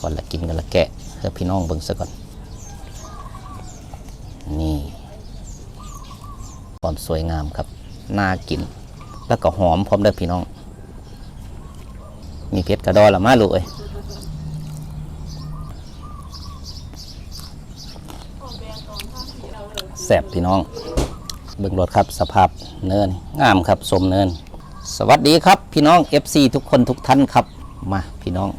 ก่อนละกินกันละแกะเพื่อพี่น้องเบิ่งซะก่อน นี่ ความสวยงามครับ น่ากิน แล้วก็หอมพร้อมเด้อพี่น้อง มีเพชรกระดอละมาลูกเอ้ยแสบพี่น้อง เบิ่งรถครับสภาพเนินงามครับสมเนิน สวัสดีครับพี่น้อง FC ทุกคนทุกท่านครับ มาพี่น้อง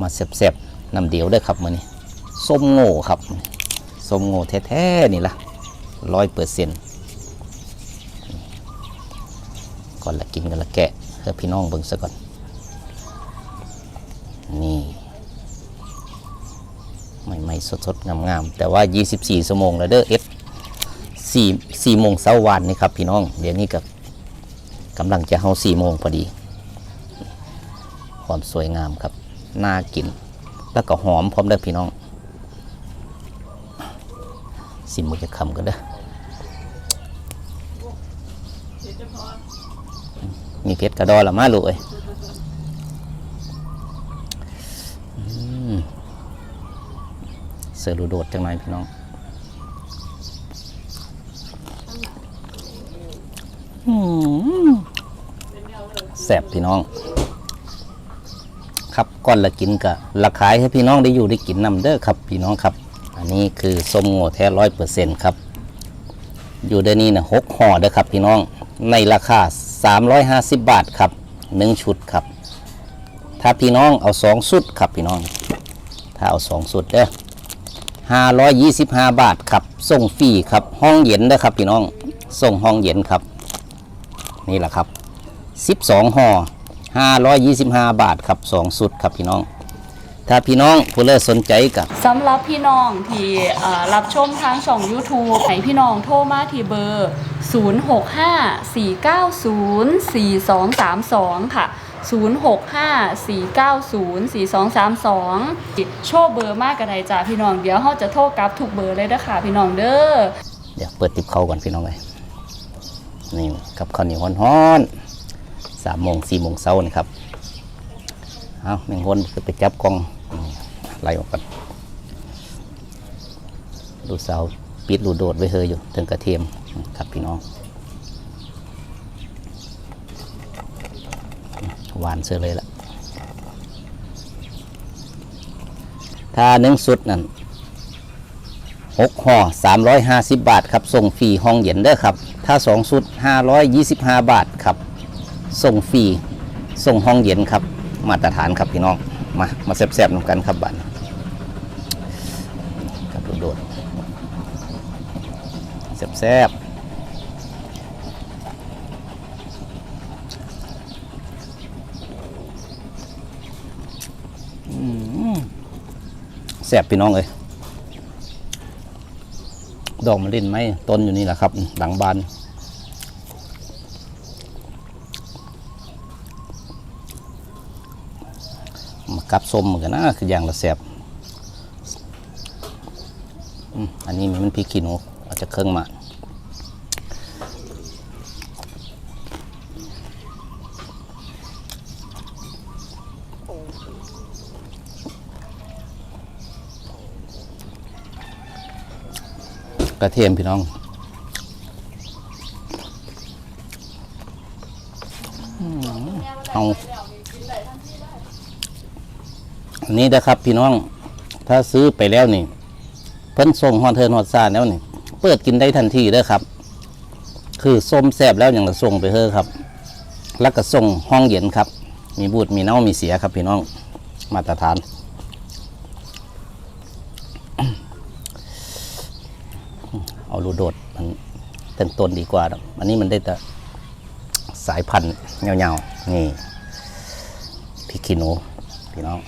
มาเสบๆน้ำเดียวเด้ครับมื้อนี้ส้มโง่ครับส้มโง่แท้ๆนี่ล่ะร้อยเปอร์เซ็นต์ก่อนละกินกันละแกะเพื่อพี่น้องเบิ่งซะก่อน นี่ใหม่ๆสดๆงามๆแต่ว่า 24ชั่วโมงแล้วเด้อเอฟสี่สี่โมงเช้าวันนี่ครับพี่น้อง เดี๋ยวนี้กับกำลังจะเฮาสี่โมงพอดี ความสวยงามครับ น่ากิน แล้วก็หอมพร้อมเด้อพี่น้อง สิมุจะคำกันเด้อมีเพชรกระดอละมาลูกเอ้ยเสือรูโดดจังหน่อยพี่น้องแสบพี่น้อง ครับก้อนละกินกะราขายให้พี่น้องได้อยู่ได้กินนำเด้อครับพี่น้องครับ อันนี้คือส้มโง่แท้ร้อยเปอร์เซ็นต์ครับ อยู่ในนี้นะหกห่อเด้อครับพี่น้องในราคา350บบาทครับหนึ่งชุดครับ ถ้าพี่น้องเอาสองชุดครับพี่น้อง ถ้าเอาสองชุดเด้อ525บห้าบาทครับส่งฟรีครับห้องเย็นเด้อครับพี่น้องส่งห้องเย็นครับ นี่แหละครับ12ห่อ 525 บาทครับ2สุดครับพี่น้อง ถ้าพี่น้องผู้เลิศสนใจกับสำหรับพี่น้องที่เอ่อรับชมทางช่อง YouTube ให้พี่น้องโทรมาที่เบอร์ 0654904232 ค่ะ 0654904232 โชว์เบอร์มากกันไดจ้าพี่น้องเดี๋ยวเขาจะโทรกลับทุกเบอร์เลยนะคะพี่น้องเด้อ เดี๋ยวเปิดติบเขาก่อนพี่น้องเลยนี่กับข้าวเหนียวฮ้อนๆ สามโมงสี่โมงเช้านี่ครับเอาแมงวนคือไปจับกล้องไล่ออกกันดูเสาปิดรูโดดไว้เฮยอยู่ถึงกระเทียมครับพี่น้องหวานเสือเลยล่ะ ถ้าหนึ่งสุดนั่นหกห่อ350บบาทครับ ส่งฟรีห้องเย็นเด้อครับ ถ้าสองชุด525บาทครับ ส่งฟรีส่งห้องเย็นครับ มาตรฐานครับพี่น้อง มามาแซ่บๆนกันครับบัตรครับโดดๆแซ่บๆแซ่บพี่น้องเอ้ยดอกมะลินไหมต้นอยู่นี่แหละครับ หลังบ้าน กับส้มเหมือนกันนะคืออย่างละแสบอันนี้มันพริกขี้หนูอาจจะเครื่องมากกระเทียมพี่น้อง เอา นนี้นะครับพี่น้องถ้าซื้อไปแล้วนี่ เพิ่นส่งฮอนเทิร์นฮอดซ่าแล้วนี่ เปิดกินได้ทันทีเด้อครับ คือส้มแซบแล้วอย่างละส่งไปเถอะครับ แล้วก็ส่งห้องเย็นครับ มีบูดมีเน่ามีเสียครับพี่น้องมาตรฐานเอาลูโดดมันเต็มต้นดีกว่าอกอันนี้มันได้แต่สายพันธุ์เงาๆนี่พริกขี้หนูพี่น้อง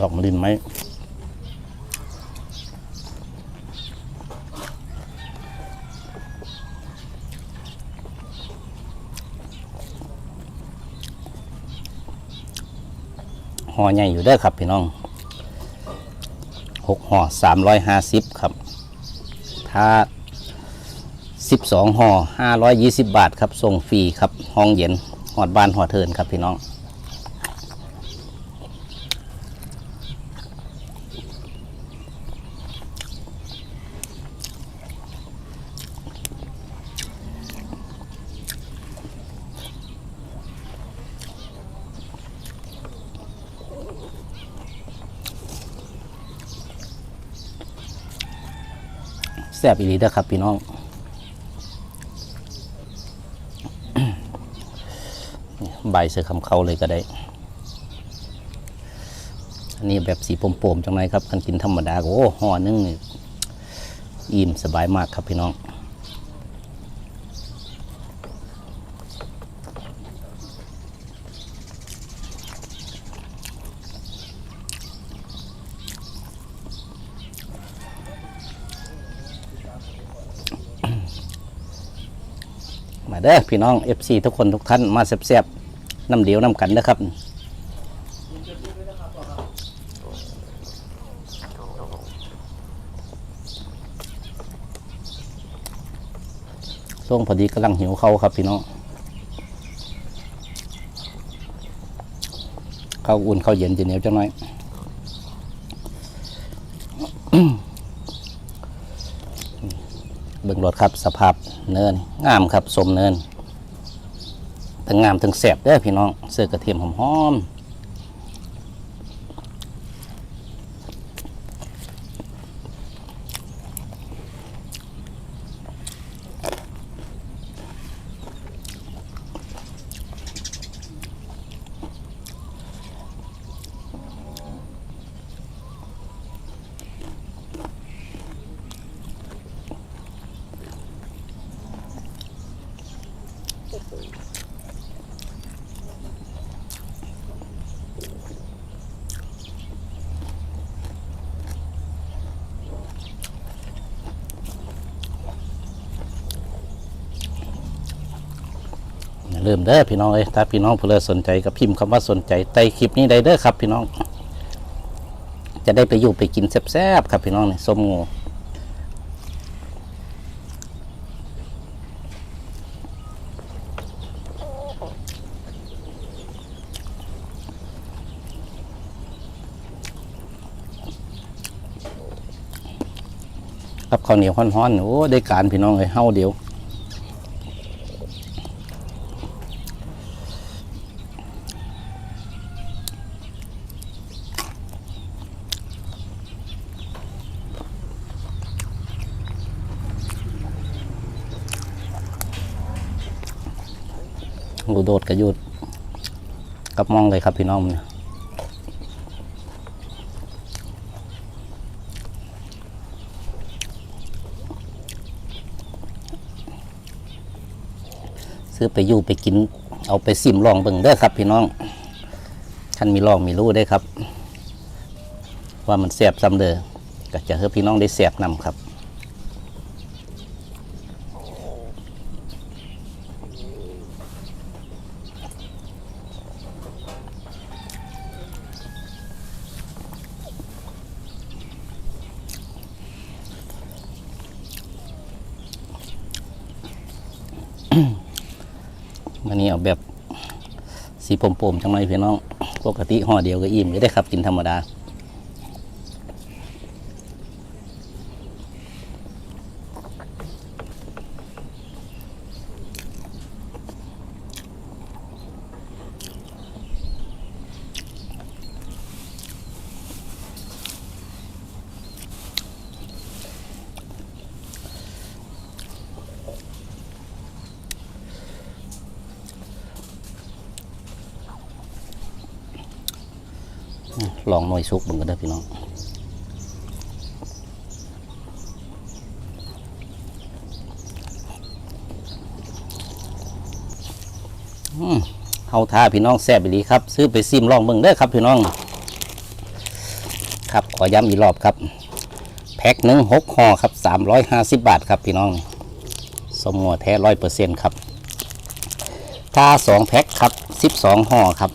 ดอกมะลินไหมห่อใหญ่อยู่ได้ครับพี่น้องหกห่อสามร้อยห้าสิบครับ ถ้า12ห่อ520บาทครับส่งฟรีครับห้องเย็นหอดบ้านหอดเทินครับพี่น้อง แซ่บอีหลีเด้อครับพี่น้องใบเสือคำเขาเลยก็ได้ อันนี้แบบสีโปมๆจังไรครับกันกินธรรมดาโอ้ห่อนึงอิ่มสบายมากครับพี่น้อง มาเด้อพี่น้อง FC ทุกคนทุกท่านมาแซ่บๆน้ำเดียวน้ำกันนะครับช่วงพอดีกำลังหิวเขาครับพี่น้องข้าวอุ่นข้าวเย็นจะเหนียวจังน้อย เบิ่ง รถครับสภาพเนินงามครับสมเนินทั้งงามทั้งแสบเด้อพี่น้องเสื้อกระเทียมหอมอ ย่าลืมเด้อพี่น้องเอ้ยถ้าพี่น้องเพื่อสนใจก็พิมพ์คำว่าสนใจใต้คลิปนี้ได้เด้อครับ พี่น้อง จะได้ไปอยู่ไปกินแซ่บๆครับพี่น้องนี่ส้มงูกับข้าวเหนียวฮ้อนๆโอ้ได้การพี่น้องเลยเฮาเดียว งูโดดกระยุดกับมองเลยครับพี่น้องเนี่ยซื้อไปอยู่ไปกิน เอาไปซิมลองเบิ่งเด้ครับ พี่น้องท่านมีลองมีรู้ได้ครับ ว่ามันแสบซ้ำเด้อก็จะให้พี่น้องได้แสบนำครับ แบบสีผมๆจังไรพี่น้อง ปกติห่อเดียวก็อิ่มไม่ได้ครับกินธรรมดา ลองหน่วยซุกบึงกันเด้พี่น้องเฮาท่าพี่น้องแซ่บไปดีครับ ซื้อไปซิมลองเบิ่งเด้อครับพี่น้อง ครับขอย้ำอีกรอบครับ แพ็คหนึ่งหกห่อครับสามร้อยห้าสิบบาทครับพี่น้อง สมัวแท้ร้อยเปอร์เซ็นต์ครับ ถ้าสองแพ็คครับสิบสองห่อครับ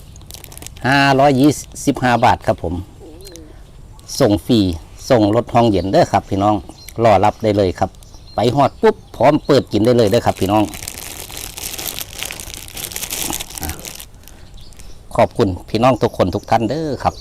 ห้าร้อยยี่สิบห้าบาทครับผม ส่งฟรีส่งรถห้องเย็นเด้อครับพี่น้องรอรับได้เลยครับ ไปฮอดปุ๊บพร้อมเปิดกินได้เลยเด้อครับพี่น้อง ขอบคุณพี่น้องทุกคนทุกท่านเด้อครับ